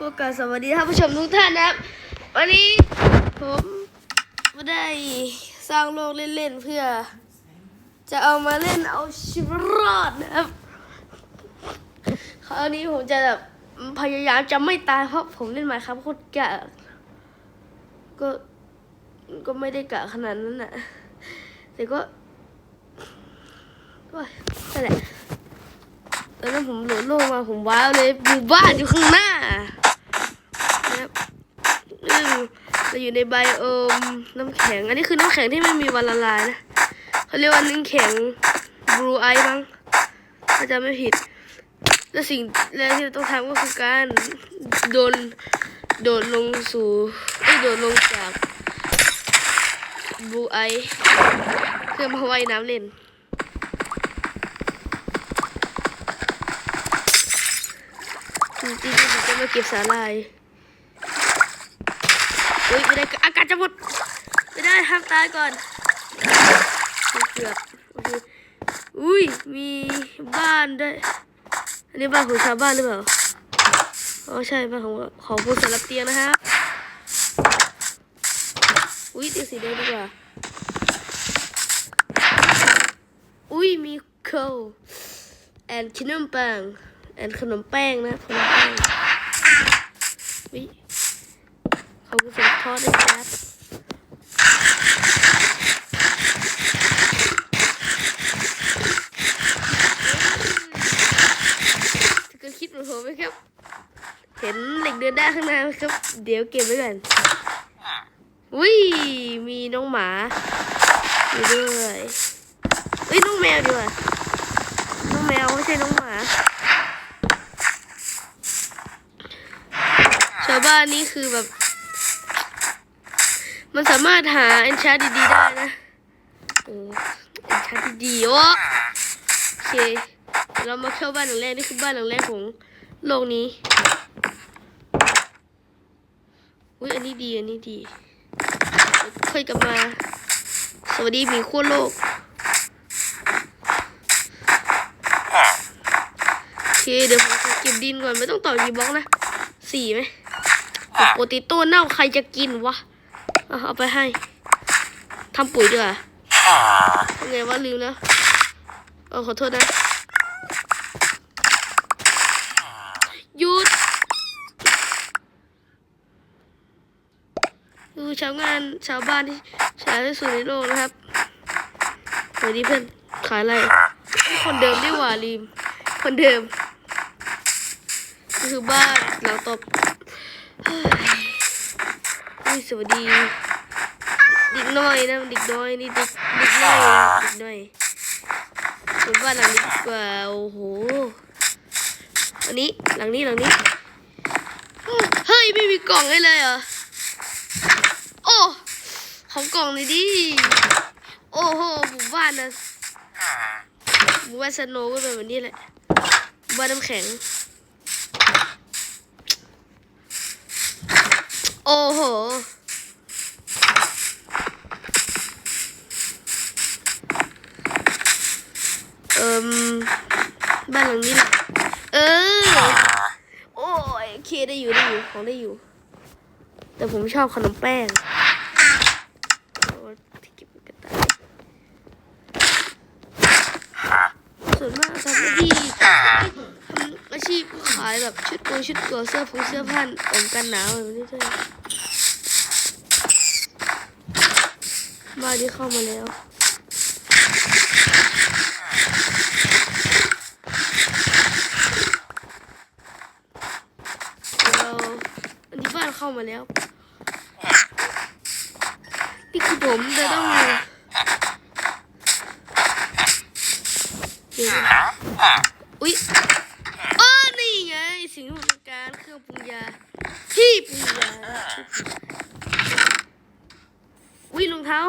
ก็กาสวัสดีท่านผู้ชมทุกท่านนะครับ วันนี้ผมได้สร้างโลกเล่นๆเพื่อ จะเอามาเล่นเอาชีวิตรอดนะครับ คราวนี้ผมจะแบบพยายามจะไม่ตายเพราะผมเล่นมาครับโคตรกะก็ก็ไม่ได้กะขนาดนั้นน่ะแต่ก็ก็นั่นแหละตอนนั้นผมโหลดโลกมาผมว้าวเลยหมู่บ้านอยู่ข้างหน้านะครับอืม อยู่ในไบโอมน้ำแข็ง อันนี้คือน้ำแข็งที่ไม่มีวันละลายนะเขาเรียกว่าน้ำแข็งบลูไอมั้งถ้าจำไม่ผิด และสิ่งแรกที่เราต้องทำก็คือการโดนโดดลงสู่ไอ้โดดลงจากบลูไอเพื่อมาว่ายน้ำเล่นจริงๆผมจะมาเก็บสาลาย อุ้ยไม่ได้อากาศจะหมดไม่ได้ห้ามตายก่อนเกือบโอเคอุ้ยมีบ้านด้วยอันนี้บ้านของชาวบ้านหรือเปล่าอ๋อใช่บ้านของของผู้สำรับเตียงนะฮะอุ้ยเตียงสีแดงดีกว่าอุ้ยมีโคแอนขนมปังแอนขนมแป้งนะขนมแป้งวิ ขอบคุณสำหรับทอดด้วยครับจะเกิดคิดเหมือนผมไหมครับ เห็นเหล็กเดินได้ข้างหน้าไหมครับ เดี๋ยวเก็บไว้ก่อนวิมีน้องหมาอยู่ด้วยเอ้ยน้องแมวดีกว่าน้องแมวไม่ใช่น้องหมา ชาวบ้านนี่คือแบบ มันสามารถหาเอนชาร์ดีๆได้นะเออเอนชาร์ดีๆโอ้โอเคเดี๋ยเรามาเข้าบ้านหลังแรกนี่คือบ้านหลังแรกของโลกนี้อุ้ยอันนี้ดีอันนี้ดีค่อยกลับมา สวัสดีมีขั้วโลกโอเคเดี๋ยวผมเก็บดินก่อนไม่ต้องต่อกี่บล็อกนะสี่ไหมโปรติโต้เน่าใครจะกินวะ เอาเอาไปให้ทำปุ๋ยดีกว่ายังไงว่าลืมแล้วเออขอโทษนะหยุดดูชาวงานชาวบ้านที่ฉลาดที่สุดในโลกนะครับสวัสดีเพื่อนขายอะไรคนเดิมดีกว่าลืมคนเดิม คือบ้านหลังตบเฮ้ยอุ้ย สวัสดีเด็กน้อยนะเด็กน้อยนี่เด็กเด็กน้อยเด็กน้อยส่วนบ้านหลังนี้ดีกว่าโอ้โหอันนี้หลังนี้หลังนี้เฮ้ยไม่มีกล่องให้เลยเหรอโอ้ของกล่องเลยดิโอ้โหหมู่บ้านนะหมู่บ้านสโนว์ก็เป็นแบบนี้แหละบ้านน้ำแข็ง โอ้โห เอิมบ้านหลังนี้แหละเออ โอ้ยโอเคได้อยู่ได้อยู่ของได้อยู่ แต่ผมชอบขนมแป้งโอ้ที่เก็บกระต่ายส่วนมากทำหน้าที่ทำ อาชีพขายแบบชุดโกชุดเกอเสื้อผงเสื้อผ้าอมกันหนาวแบบนี้ด้วยบ้านที่เข้ามาแล้วเราอันนี้บ้านเข้ามาแล้ว นี่คือผมจะต้องเดี๋ยวนะอุ๊ยเออนี่ไง สิ่งที่ผมต้องการเครื่องปรุง ยาที่ปรุงยาอุ๊ยรองเท้า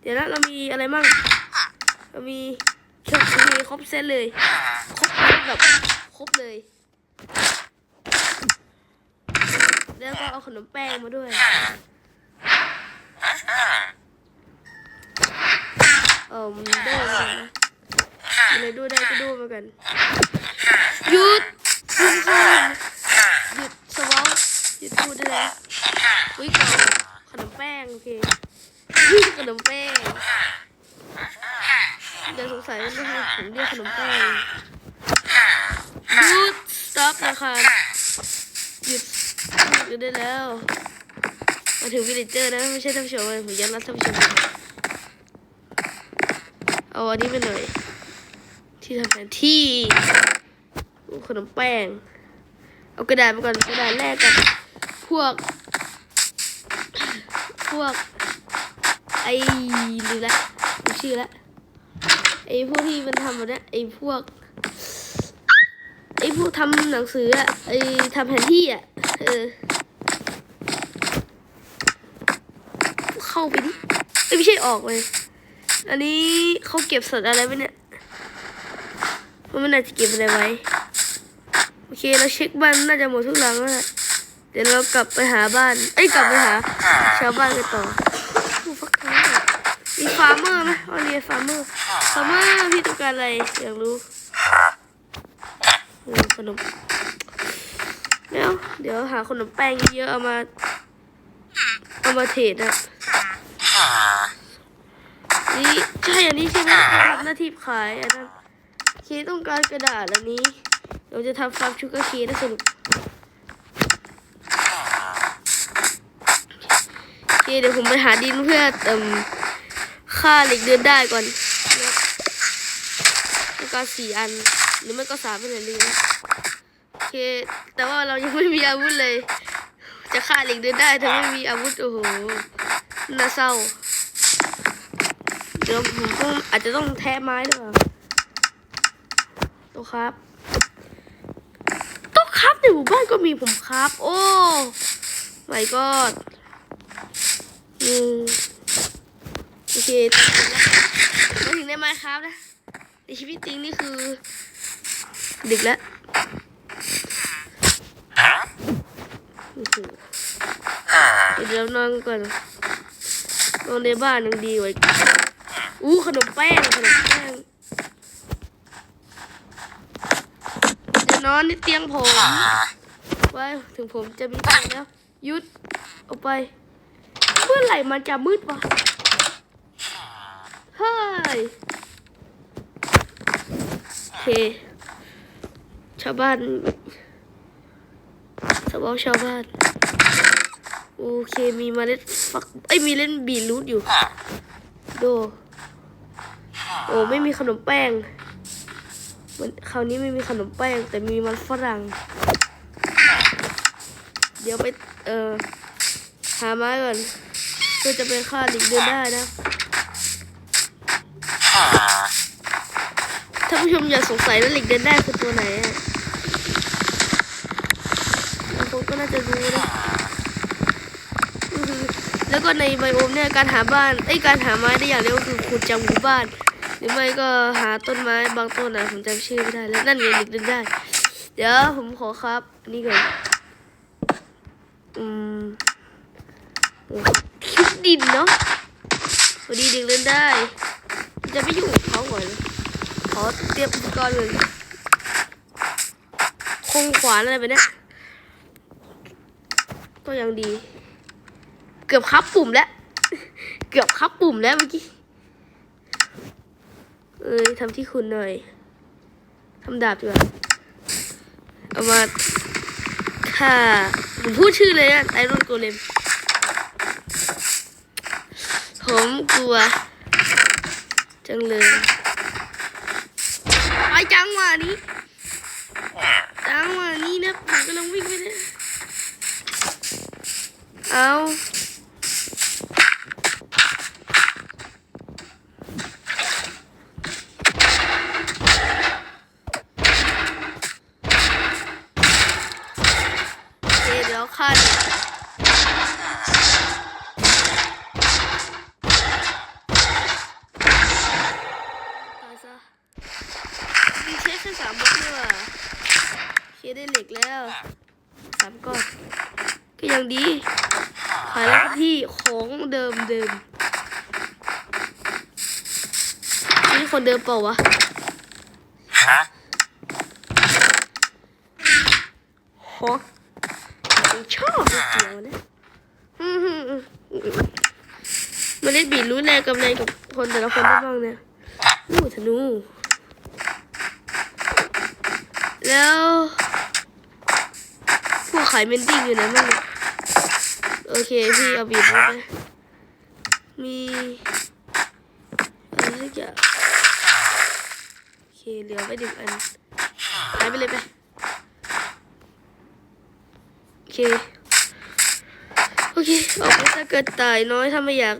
เดี๋ยวนะเรามีอะไรมั่งเรามีเครื่องมีครบเซตเลยครบแบบครบเลย แล้วก็เอาขนมแป้งมาด้วยเอ่อมันโดนะอะไรดูได้ก็ดูมากันหยุดคุณค่ะหยุด เลยอุ้ยกล่องขนมแป้งโอเคอุ้ยขนมแป้งเดี๋ยวสงสัยว่าทำไมผมเรียกขนมแป้งหยุด stop นะคะหยุดหยุดได้แล้วมาถึงวิลเลจเจอร์นะไม่ใช่ท่านผู้ชมเลยผมยันรัดท่านผู้ชมเอาอันนี้ไปหน่อยที่ทำแผนที่อู้ขนมแป้ง เอากระดาษมาก่อนกระดาษแรกกับ พวก พวก ไอ้หรือละรู้ชื่อละไอ้พวกที่มันทำแบบนี้ไอ้พวกไอ้พวกทำหนังสืออะไอ้ทำแผนที่อะเออเข้าไปดิเอ้ยไม่ใช่ออกเลยอันนี้เขาเก็บสัตว์อะไรไว้เนี่ยว่ามันน่าจะเก็บอะไรไว้โอเคเราเช็คบ้านน่าจะหมดทุกหลังแล้วแหละ ดี๋ยวเรากลับไปหาบ้าน เอ้ยกลับไปหา ชาวบ้านกันต่อผู้ฟักทองมีฟาร์มเมอร์ไหมเอเรียฟาร์มเมอร์ ฟาร์มเมอร์พี่ต้องการอะไรอยากรู้ขนมเดี๋ยวเดี๋ยวหาขนมแป้งเยอะๆเอามา เอามาเทรดอะนี่ใช่อันนี้ใช่ไหมทำหน้าที่ขายอันนั้นเคต้องการกระดาษอันนี้ เราจะทำฟาร์มชูการ์เคนะสนุกโอ เคเดี๋ยวผมไปหาดินเพื่อเอ่มค่าเหล็กเดินได้ก่อนนะต้องการสี่อัน หรือไม่ก็สามเป็นอะไรนะโอเค แต่ว่าเรายังไม่มีอาวุธเลย จะฆ่าเหล็กเดินได้แต่ไม่มีอาวุธโอ้โหน่าเศร้า เดี๋ยวผมต้องอาจจะต้องแทะไม้หรือเปล่าโต๊ะครับโต๊ะครับในหมู่บ้านก็มีผมครับ โอ้ไม่ก็ อืมโอเคมาถึงได้ไม้ครับนะในชีวิตจริงนี่คือ ดึกแล้วโอเดี๋ยวนอนก่อนนอนในบ้านยังดีกว่าอีกอู้ขนมแป้งขนมแป้งเดี๋ยวนอนในเตียงผมไว้ถึงผมจะมีเตียงแล้วหยุดออกไป เมื่อไหร่มันจะมืดวะเฮ้ยโอเค ชาวบ้านสบายชาวบ้าน โอเค มีเมล็ดฟักเอ้ยมีเล่นบีรูทอยู่ โด โอ้ไม่มีขนมแป้งมันคราวนี้ไม่มีขนมแป้ง แต่มีมันฝรั่ง เดี๋ยวไป เออหาไม้ก่อน เพื่อจะไปฆ่าลิงเดินได้นะถ้าผู้ชมอย่าสงสัยว่าลิงเดินได้คือตัวไหนอะบางคนก็น่าจะรู้นะก็คือแล้วก็ในไบโอมเนี่ยการหาบ้านไอ้ยการหาไม้ได้อย่างเร็วคือขุดจากหมู่บ้าน หรือไม่ก็หาต้นไม้บางต้นนะผมจำชื่อไม่ได้แล้วนั่นไงเด็กเดินได้ เดี๋ยวผมขอครับอันนี่ก่อนอืมโอ้ คิดดินเนาะพอดีเด็กเดินได้ จะไม่อยุ่กับเขาก่อนขอเตรียมอุปกรณ์เลยคงขวานอะไรไปเนี่ยก็ยังดี เกือบคับปุ่มแล้ว เกือบคับปุ่มแล้วเมื่อกี้ เอ้ยทำที่คุณหน่อยทำดาบดีกว่าเอามาค่ะผมพูดชื่อเลยอะไอรอนโกเลม ผมกลัว จังเลยไปจังหวะนี้ จังหวะนี้นะผมกำลังวิ่งไปเลยเอา โอเคเดี๋ยวคันตายซะมีเช็คแค่สามบล็อกนี่หว่าเคได้เหล็กแล้วสามก้อน ก็ยังดีขายแล้วที่ของเดิมเดิมนี่คนเดิมเปล่าวะฮะโอเคยังชอบไม่เกี่ยวนะอืมอืมอืมอืมเมาเล่นบีรู้แรงกับแรงกับคนแต่ละคนได้บ้างเนี่ยอู้ธนู แล้วพวกขายเมนดิ้งอยู่ไหนบ้างเนี่ย โอเคพี่เอาบีบมาไปมีอะไรสักอย่างโอเคเหลือไว้หนึ่งอันหายไปเลยไปโอเคโอเคออกไปถ้าเกิดตายน้อยถ้าไม่อยาก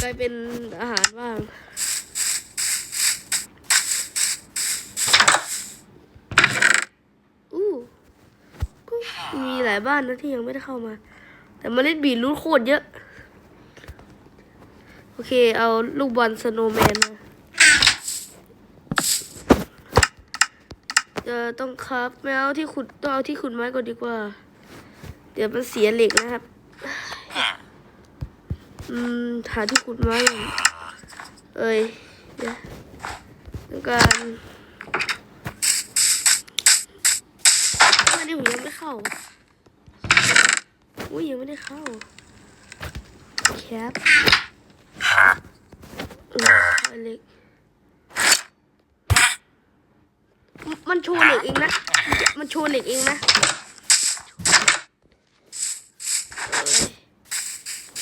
กลายเป็นอาหารบ้างอู้ก็มีหลายบ้านนะที่ยังไม่ได้เข้ามา แต่มาเล่นบีรูทโคตรเยอะ โอเค เอาลูกบอลสโนว์แมนมาจะต้องครับไม่เอาที่ขุดต้องเอาที่ขุดไม้ก่อนดีกว่า เดี๋ยวมันเสียเหล็กนะครับ อืมหาที่ขุดไม้เอ้ยเดี๋ยวต้องการไม่ได้ผมยังไม่เข้า อุ้ยยังไม่ได้เข้าแคปเออเอาเล็กมันโชว์เหล็กเองนะ มันโชว์เหล็กเองนะ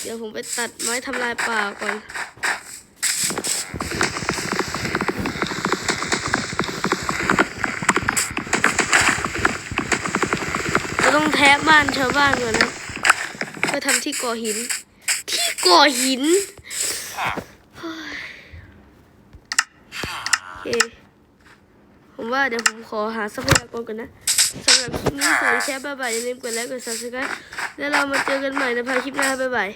เดี๋ยวผมไปตัดไม้ทำลายป่าก่อนเราต้องแทบบ้านชาวบ้านก่อนนะ เพื่อทำที่ก่อหิน ที่ก่อหินเฮ้ยโอเคผมว่าเดี๋ยวผมขอหาทรัพยากรก่อนนะสำหรับคลิปนี้สวัสดีแชร์บ๊ายบายอย่าลืมกดไลค์กด subscribe แล้วเรามาเจอกันใหม่ในภายคลิปหน้าบ๊ายบาย